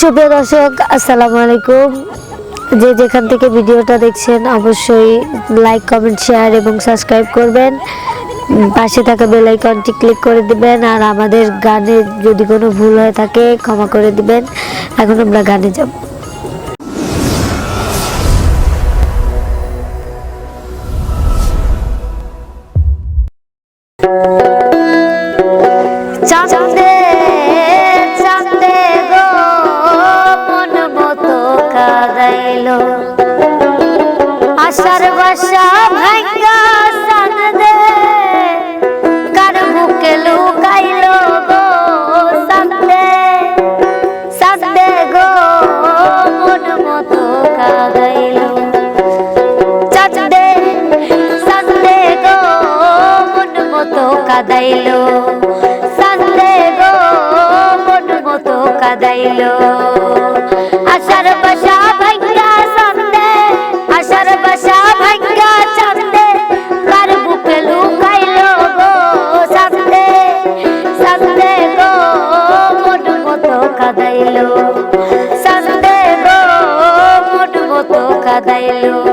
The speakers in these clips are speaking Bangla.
সুপ্রিয় দর্শক, আসসালামু আলাইকুম। যে যেখান থেকে ভিডিওটা দেখছেন, অবশ্যই লাইক কমেন্ট শেয়ার এবং সাবস্ক্রাইব করবেন। পাশে থাকা বেল আইকনটি ক্লিক করে দিবেন আর আমাদের গানে যদি কোনো ভুল হয়ে থাকে, ক্ষমা করে দিবেন। এখন আমরা গানে যাব। চাঁদে কাদাইলো। চাঁদে গো, মন মতো কাদাইলো। আশার বাসা ভাঙ্গা চাঁদে আশার বাসা ভাঙ্গা চাঁদে কার বুকে লুকাইলো গো চাঁদে চাঁদে গো, মন মতো কাদাইলো। চাঁদে গো, মন মতো কাদাইলো।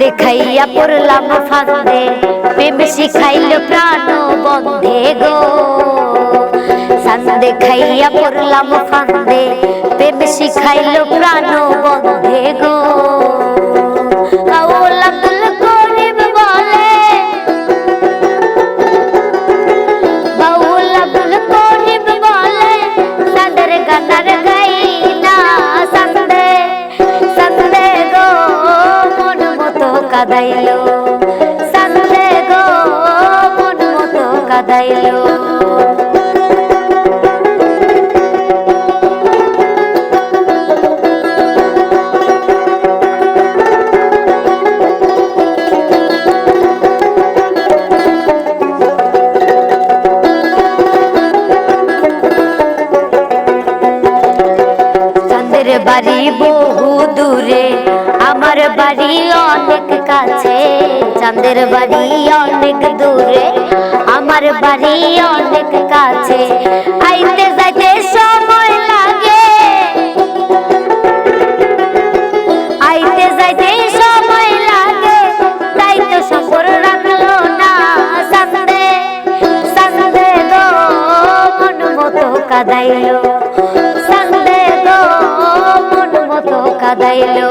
সান্দে খাইয়া পড়লাম ফান্দে প্রেম শিখাইল প্রাণ বন্ধে গো। সান্দে খাইয়া পড়লাম ফান্দে প্রেম শিখাইল প্রাণ বন্ধে গো। কাদাইলো। সান্দে গো মন মতো কাদাইলো। বহু দূরে বাড়ি অনেক কাছে, চাঁদের বাড়ি অনেক দূরে, আমার বাড়ি অনেক কাছে। আইতে যাইতে সময় লাগে। আইতে যাইতে সময় লাগে। তাই তো সফর রাখল না সান্দে সান্দে গো, মন মতো কাদাইলো। সান্দে গো, মন মতো কাদাইলো।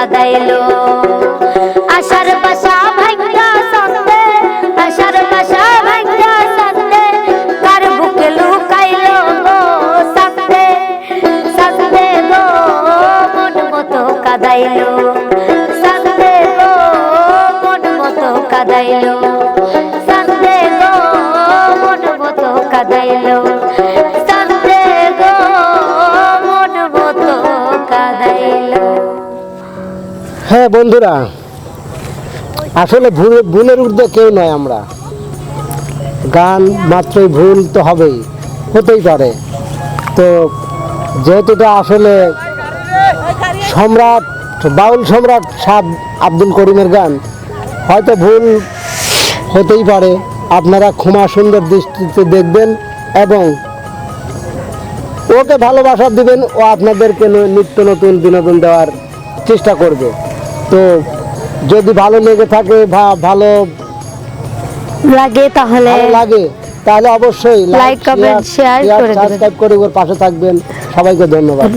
কাদাইলো আশার পাশা ভাঙ্গা সান্দে আশার পাশা ভাঙ্গা সান্দে কার বুকে লুকাইলো গো সান্দে সান্দে গো মন মতো কাদাইলো। সান্দে গো মন মতো কাদাইলো। সান্দে গো মন মতো কাদাইলো। হ্যাঁ বন্ধুরা। আসলে ভুল, ভুলের ঊর্ধ্বে কেউ নয় আমরা। গান মাত্রই ভুল তো হবেই, হতেই পারে। তো যেহেতু আসলে সম্রাট, বাউল সম্রাট সাহ আব্দুল করিমের গান, হয়তো ভুল হতেই পারে। আপনারা ক্ষমা সুন্দর দৃষ্টিতে দেখবেন এবং ওকে ভালোবাসা দিবেন, ও আপনাদেরকে নিত্য নতুন বিনোদন দেওয়ার চেষ্টা করবে। তো যদি ভালো লেগে থাকে বা ভালো লাগে তাহলে লাগে তাহলে অবশ্যই লাইক কমেন্ট শেয়ার করে দিবেন। সাবস্ক্রাইব করে ওর পাশে থাকবেন। সবাইকে ধন্যবাদ।